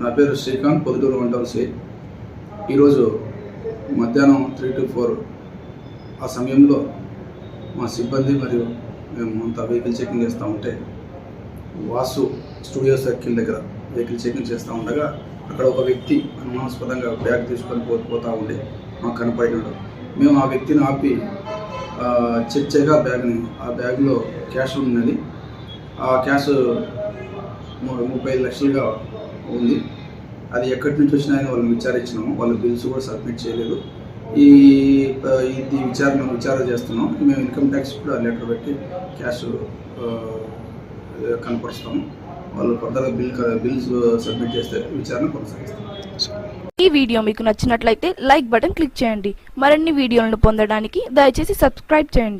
నా పేరు శ్రీకాంత్ పొద్దుటూరు వంటల సి. ఈరోజు మధ్యాహ్నం త్రీ టు ఫోర్ ఆ సమయంలో మా సిబ్బంది మరియు మేము అంతా వెహికల్ చెకింగ్ చేస్తూ ఉంటే వాసు స్టూడియో సర్కిల్ దగ్గర వెహికల్ చెకింగ్ చేస్తూ ఉండగా అక్కడ ఒక వ్యక్తి అనుమానాస్పదంగా బ్యాగ్ తీసుకొని పోతా ఉండే మాకు కనపడినాడు. మేము ఆ వ్యక్తిని ఆపి చెక్ చేయగా బ్యాగ్ని ఆ బ్యాగ్లో క్యాష్ ఉన్నది. ఆ క్యాష్ ముప్పై ఐదు లక్షలుగా ఉంది. అది ఎక్కడి నుంచి వచ్చినాయని వాళ్ళని విచారించినాము. వాళ్ళు బిల్స్ కూడా సబ్మిట్ చేయలేదు. ఈ ఇది విచారణ విచారణ చేస్తున్నాం. మేము ఇన్కమ్ ట్యాక్స్ కూడా లెటర్ పెట్టి క్యాష్ కనపరుస్తాము. వాళ్ళు ఫర్దర్గా బిల్ బిల్స్ సబ్మిట్ చేస్తే విచారణ కొనసాగిస్తాం. ఈ వీడియో మీకు నచ్చినట్లయితే లైక్ బటన్ క్లిక్ చేయండి. మరిన్ని వీడియోలను పొందడానికి దయచేసి సబ్స్క్రైబ్ చేయండి.